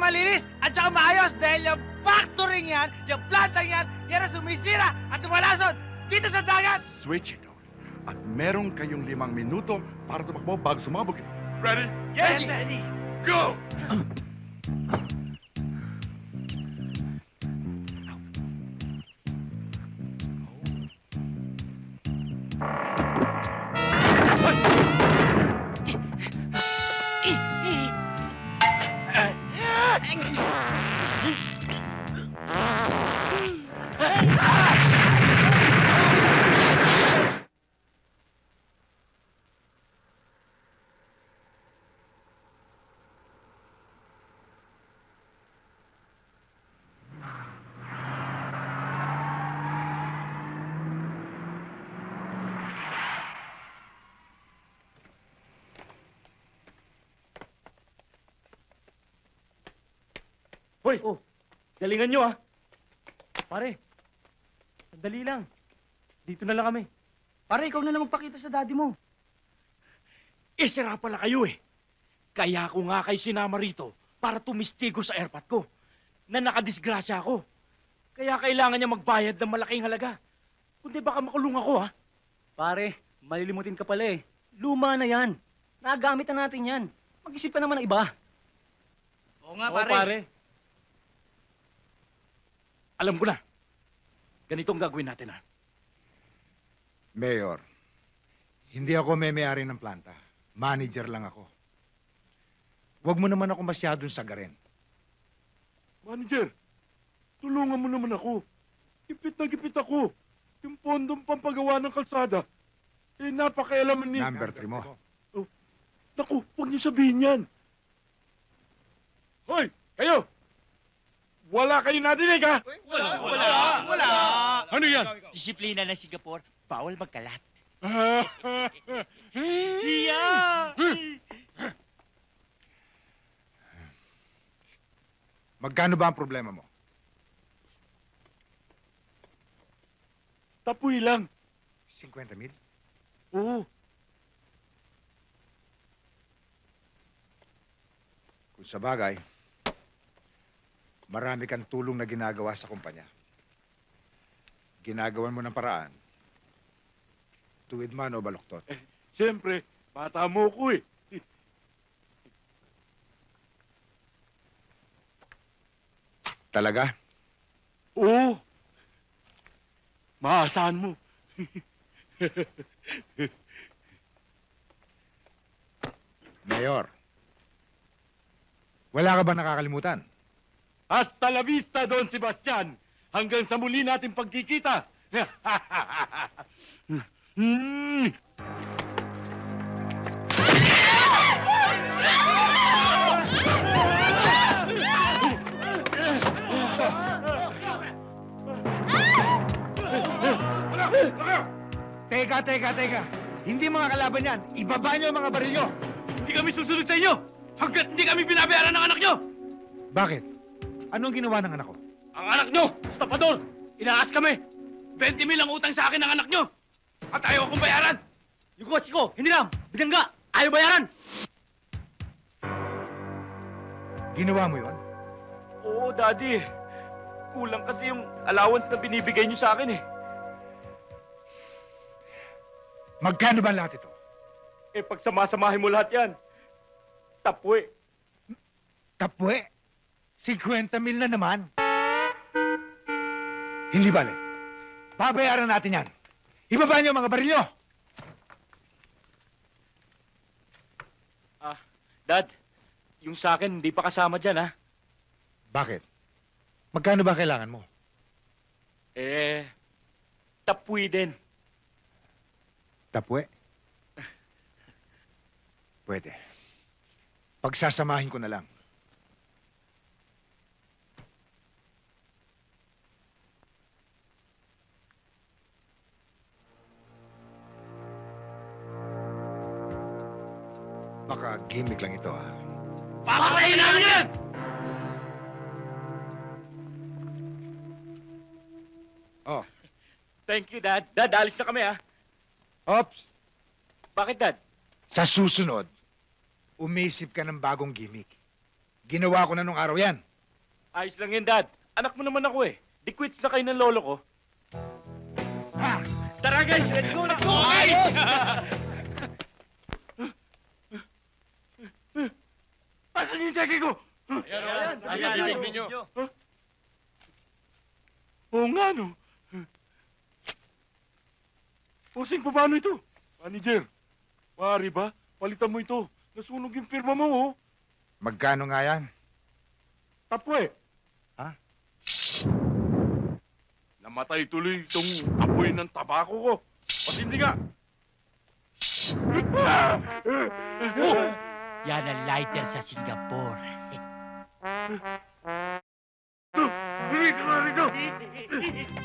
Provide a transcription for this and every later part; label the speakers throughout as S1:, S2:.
S1: malinis at saka maayos dahil yung factory yan, yung planta yan, yan ang sumisira at tumalason dito sa dagat!
S2: Switch it on. At meron kayong limang minuto para tumakbo bago sumabog. Ready?
S1: Yes, Eddie!
S2: Go!
S3: Hoy! Oh, galingan nyo ah. Pare, sandali lang. Dito na lang kami.
S1: Pare, ikaw na lang magpakita sa daddy mo.
S3: Eh, sira pala kayo eh. Kaya ako nga kay sinama rito para tumistigo sa airpot ko na nakadisgrasya ako. Kaya kailangan niya magbayad ng malaking halaga. Kundi baka makulong ako ah.
S4: Pare, malilimutin ka pala eh. Luma na yan. Nagamit na natin yan. Mag-isip ka naman ng iba.
S1: Oo nga,
S3: Oo, pare. Alam ko na. Ganito ang gagawin natin ah.
S5: Mayor, hindi ako may-may-ari ng planta. Manager lang ako. Huwag mo naman ako masyadong sagarin.
S3: Manager, tulungan mo naman ako. Gipit na gipit ako. Yung pondong pampagawa ng kalsada, eh napakailaman ni...
S5: Number three mo.
S3: Naku, huwag niyo sabihin yan. Hoy, kayo! Wala kayo nadinig, ha?
S1: Wala, wala, wala.
S3: Ano yan?
S1: Disiplina ng Singapore, bawal magkalat.
S3: Hiya!
S5: Magkano ba ang problema mo?
S3: Tapoy lang.
S5: 50 mil?
S3: Oo.
S5: Kung sa bagay, marami kang tulong na ginagawa sa kumpanya. Ginagawan mo ng paraan. Tuwid man o baluktot.
S3: Siyempre, bata mo ko eh.
S5: Talaga?
S3: Oo. Maasahan mo.
S5: Mayor, wala ka ba nakakalimutan?
S3: Hasta la vista, Don Sebastian. Hanggang sa muli natin pagkikita. Hmm.
S5: Teka, teka, teka. Hindi mga kalaban yan. Ibaba niyo ang mga baril niyo.
S3: Hindi kami susunod sa inyo hanggat hindi kami binabayaran ng anak nyo!
S5: Bakit? Anong ginawa ng anak ko?
S3: Ang anak nyo, stapador! Inaas kami! 20 mil ang utang sa akin ng anak nyo! At ayaw akong bayaran!
S4: Yung kotse ko, hindi lang. Bigangga. Ayaw bayaran.
S5: Ginawa mo yon?
S3: Oo, Daddy. Kulang kasi yung allowance na binibigay niyo sa akin eh.
S5: Magkano ba lahat ito?
S3: Eh, pag samasamahin mo lahat yan, tapwe.
S5: Tapwe? 50 mil na naman? Hindi bale. Babayaran natin yan. Ibaba niyo mga baril niyo.
S3: Dad, yung sa akin hindi pa kasama dyan, ha?
S5: Bakit? Magkano ba kailangan mo?
S3: Eh, tapwe din.
S5: Tapwe? Pwede. Pagsasamahin ko na lang. Baka gimmick lang ito, ah.
S3: Papatayin namin yan!
S5: Oh,
S3: Thank you, Dad. Dad, alis na kami, ha?
S5: ops!
S3: Bakit, Dad?
S5: Sa susunod, umisip ka ng bagong gimmick. Ginawa ko na nung araw yan.
S3: Ayos lang yan, Dad. Anak mo naman ako eh. Di quits na kayo ng lolo ko. Tara guys, let's go, let's go! Ayos! Asan yung jacket ko?
S2: Ayan, Nasa bibig ninyo.
S3: Oo nga, no. Posing, paano ito? Manager, maaari ba? Palitan mo ito. Nasunog yung pirma mo, oh.
S5: Magkano nga yan?
S3: Tapwe.
S5: Ha?
S3: Namatay tuloy itong apoy ng tabako ko. Pasindi nga.
S6: Yan ang lighter sa Singapore.
S3: Rito ka rito.
S7: Nakikita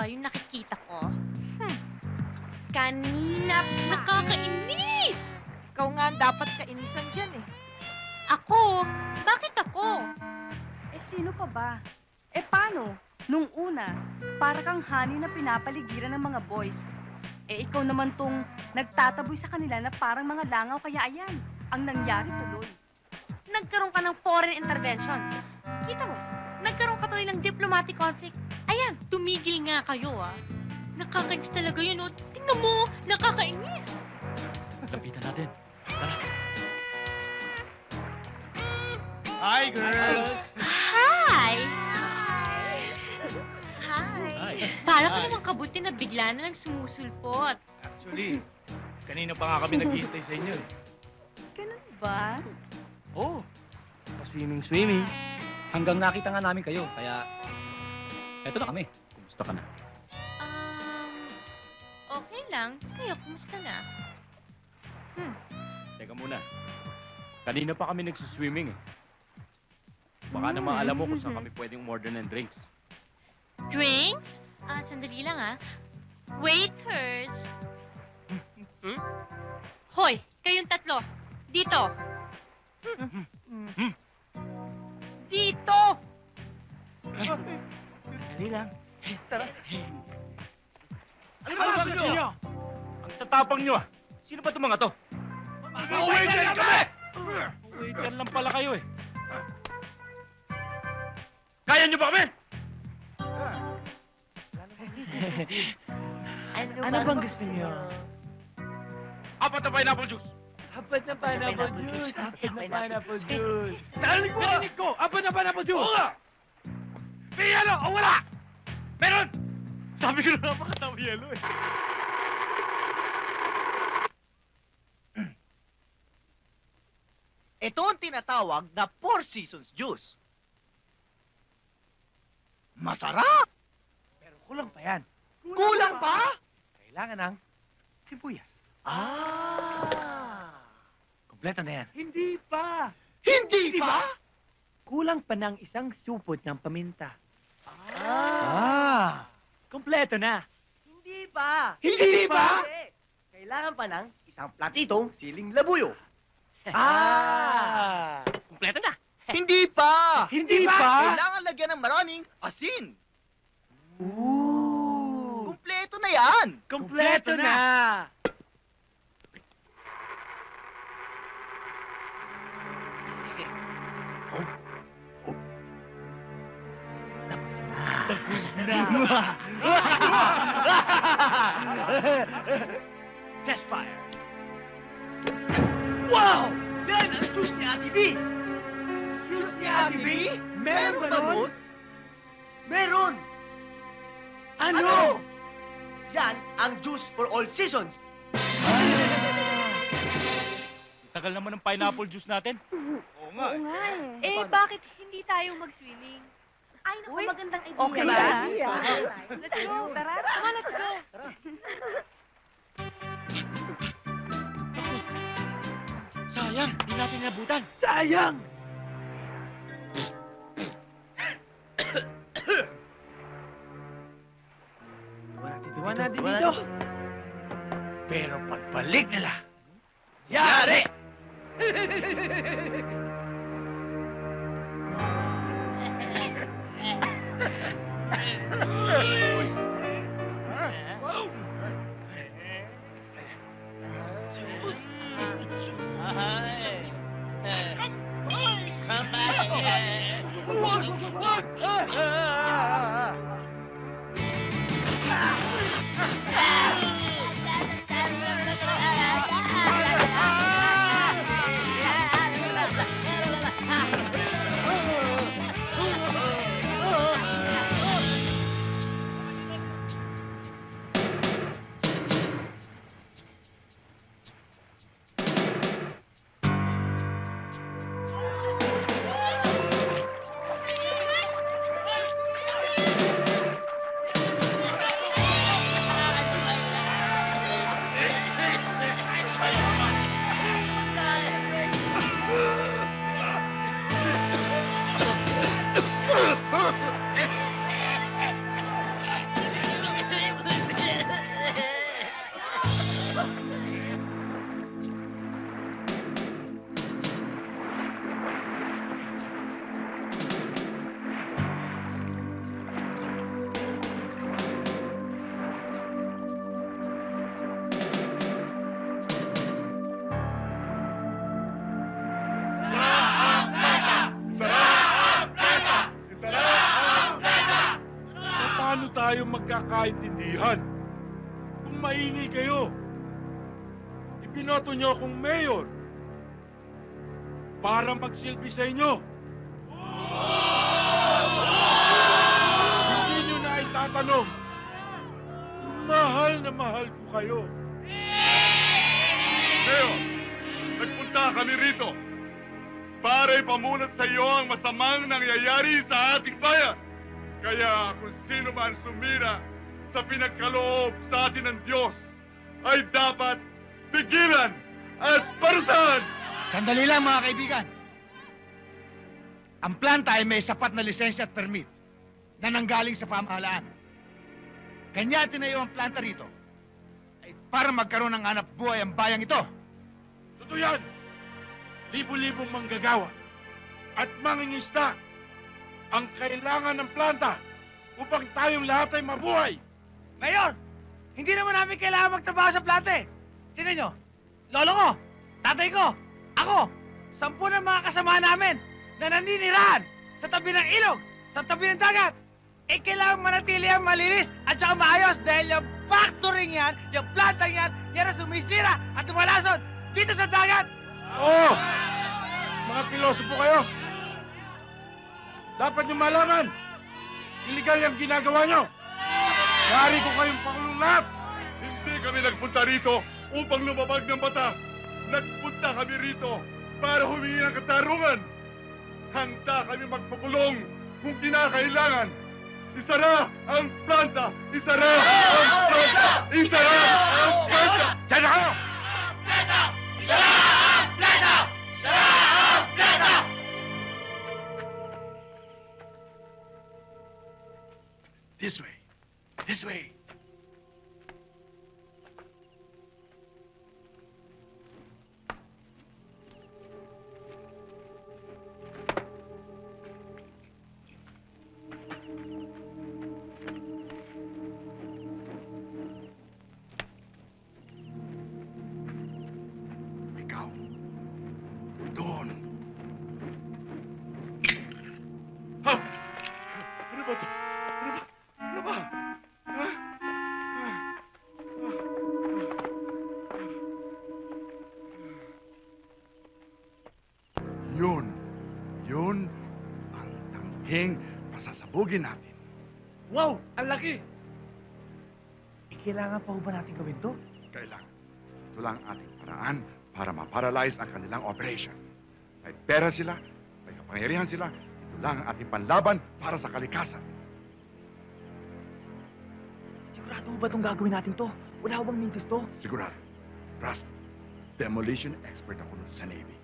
S7: ba yung nakikita ko? Hmm. Kanina nakakainis!
S1: Ikaw nga ang dapat kainisan dyan eh.
S7: Ako? Bakit ako?
S8: Eh, sino pa ba? Eh, paano? Nung una, para kang honey na pinapaligiran ng mga boys. Eh, ikaw naman tong nagtataboy sa kanila na parang mga langaw kaya ayan. Ang nangyari tuloy.
S7: Nagkaroon ka ng foreign intervention. Kita mo, nagkaroon ka tuloy ng diplomatic conflict. Ayan, tumigil nga kayo ah. Nakakainis talaga yun, oh. Tingnan mo, nakakainis.
S3: Lapitan natin.
S1: Hi, girls!
S7: Hi! Hi! Para ka namang kabuti na bigla na lang sumusulpot.
S1: Actually, kanina pa nga kami naghihintay sa inyo eh.
S8: Ganun ba?
S1: Oh, swimming, swimming.
S4: Hanggang nakita nga namin kayo, kaya... Eto na kami. Kumusta ka na?
S7: Um, okay lang. Kayo, kumusta na?
S3: Teka muna. Kanina pa kami nagsiswimming eh. Baka naman alam mo kung saan kami pwedeng umorder ng drinks.
S7: Drinks? Ah, sandali lang ah. Waiters! Hoy, kayong tatlo. Dito. Dito!
S3: Dali lang. Tara. Ano ba gusto nyo? Ang tatapang nyo ah. Sino ba itong mga to? Mga waiter kami! Waiter lang pala kayo eh. Kaya nyo ba kami?
S1: Ano bang gusto niyo?
S3: Apat na pineapple juice.
S1: Apat na pineapple juice. Apat na pineapple juice.
S3: Narinig ko! Narinig ko! Apat na pineapple juice! Oo nga! May yelo o wala? Meron! Sabi ko na nga kasama yelo eh.
S1: Ito ang tinatawag na Four Seasons Juice. Masarap! Pero kulang pa yan. Kulang, pa? Kailangan ng sibuyas. Ah! Kompleto na yan.
S6: Hindi pa.
S1: Hindi pa?
S6: Kulang pa ng isang supot ng paminta.
S1: Ah!
S6: Kompleto na.
S1: Hindi pa?
S6: Hindi pa?
S1: Kailangan pa ng isang platitong siling labuyo.
S6: Ah!
S1: Kompleto na. Hindi pa!
S6: Hindi pa?
S1: Kailangan lagyan ng maraming asin.
S6: Ooh!
S1: Kompleto na yan!
S6: Kompleto na. Test fire.
S1: Wow! Yan ang juice ni Ate B! Juice ni Ate B?
S6: Meron ba nun?
S1: Meron!
S6: Ano?
S1: Yan ang juice for all seasons.
S3: Tagal naman ng pineapple juice natin.
S8: Oo nga eh.
S7: Eh, bakit hindi tayo mag-swimming?
S8: Ay, naku, Uy. magandang idea.
S7: Okay
S8: ba? Let's go, tara.
S7: Come on, let's go.
S3: Sayang, hindi natin nabutan.
S6: Sayang!
S1: Iwan natin dito.
S9: Pero pagbalik nila, yari!
S10: Paano tayo magkakaintindihan? Kung maingay kayo, ibinoto niyo akong mayor para magsilbi sa inyo. Hindi niyo na itatanong mahal na mahal ko kayo.
S2: Mayor, nagpunta kami rito para ipamulat sa iyo ang masamang nangyayari sa ating bayan. Kaya kung sino man sumira sa pinagkaloob sa atin ng Diyos ay dapat pigilan at parusahan.
S5: Sandali lang mga kaibigan. Ang planta ay may sapat na lisensya at permit na nanggaling sa pamahalaan. Kanya tinayo ang planta rito ay para magkaroon ng anak buhay ang bayang ito.
S10: Totoo yan! Libo-libong manggagawa at mangingisda ang kailangan ng planta upang tayong lahat ay mabuhay.
S9: Mayor, hindi naman namin kailangan magtrabaho sa plante. Tingnan nyo, lolo ko, tatay ko, ako, sampu ng mga kasama namin na naninirahan sa tabi ng ilog, sa tabi ng dagat. Eh, kailangan manatili ang malinis at saka maayos dahil yung factory yan, yung planta yan, yan ang sumisira at tumalason dito sa dagat.
S10: Oo! Mga pilosopo kayo! Dapat nyo malaman, illegal yung ginagawa nyo. Yari ko kayong pakulong lahat.
S2: Hindi kami nagpunta rito upang lumabag ng batas. Nagpunta kami rito para humingi ng katarungan. Handa kami magpakulong kung kinakailangan. Isara ang planta! Isara ang planta! Isara ang planta!
S10: Diyan na kayo!
S2: This way! This way! Tangking pasasabugin natin.
S9: Wow, ang laki! Eh, kailangan pa ba natin gawin to?
S2: Kailangan. Ito lang ang ating paraan para ma-paralyze ang kanilang operation. May pera sila, may kapangyarihan sila, ito lang ang ating panlaban para sa kalikasan.
S1: Sigurado ba itong gagawin natin to? Wala bang mintis to?
S2: Sigurado. Trust. Demolition expert ako nun sa Navy.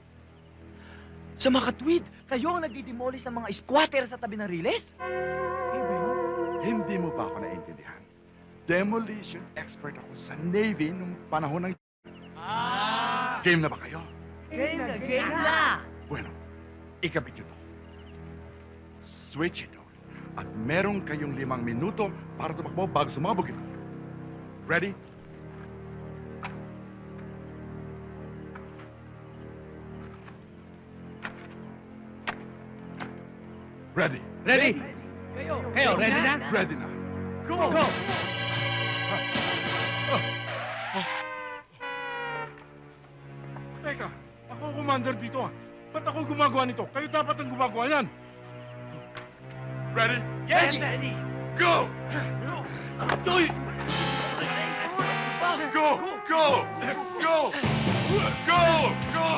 S1: Sa makatwid, kayo ang nagdidemolish ng mga squatter sa tabi ng riles?
S2: Hindi mo pa ako naiintindihan. demolition expert ako sa Navy nung panahon ng... Game na ba kayo?
S6: Game na, game na!
S2: Bueno, ikabit to. Switch ito. At meron kayong limang minuto para tumakbo bago sumabog ito. Ready? Ready.
S1: Ready?
S6: Kayo,
S1: Kayo, ready na?
S2: Ready na.
S6: Go! Go!
S10: Teka, ako commander dito ah. Ba't ako gumagawa nito? Kayo dapat ang gumagawa yan.
S2: Ready?
S6: Yes, ready!
S2: Go!
S6: Doy!
S2: Go! Go! Go! Go! Go! Go!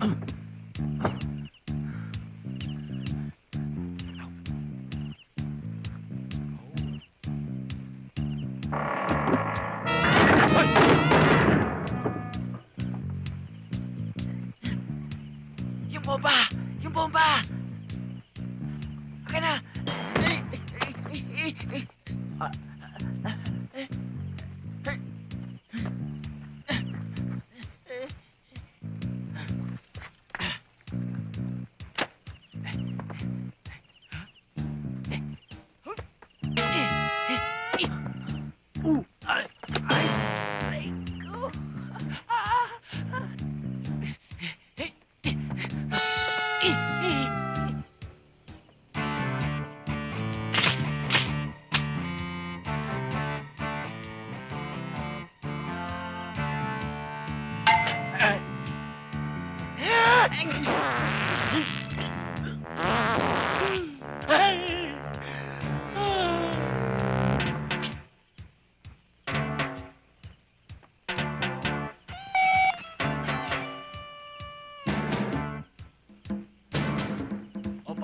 S10: Oh.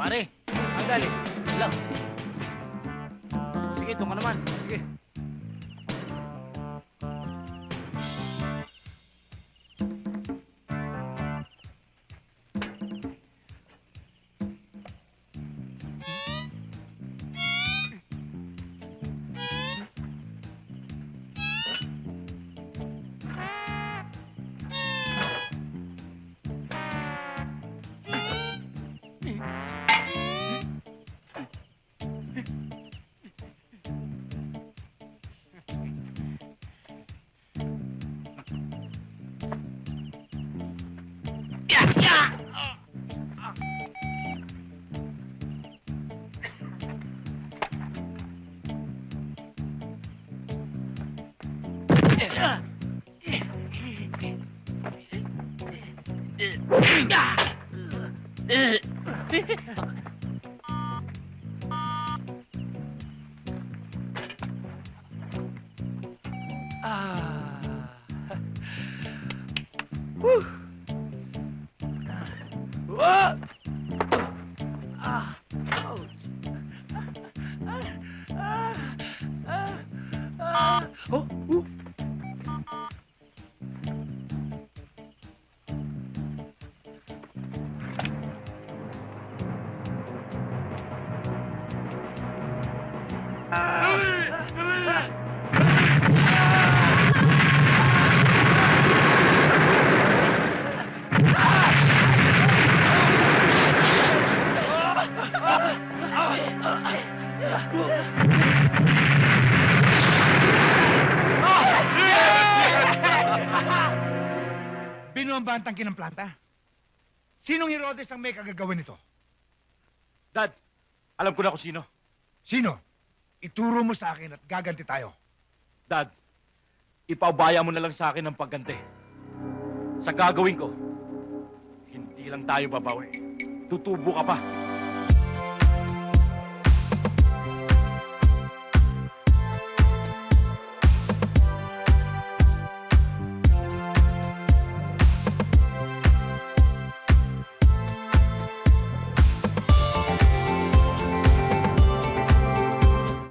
S3: Pare, sandali. Lang. Sige, doon ka naman. Sige.
S6: Ah. Whew. Ah. Ah.
S5: Binuamba ang tangke ng planta. Sinong Herodes ang may kagagawin nito?
S3: Dad, alam ko na kung sino.
S5: Sino? Ituro mo sa akin at gaganti tayo.
S3: Dad, ipaubaya mo na lang sa akin ang pagganti. Sa gagawin ko, hindi lang tayo babawi. Tutubo ka pa.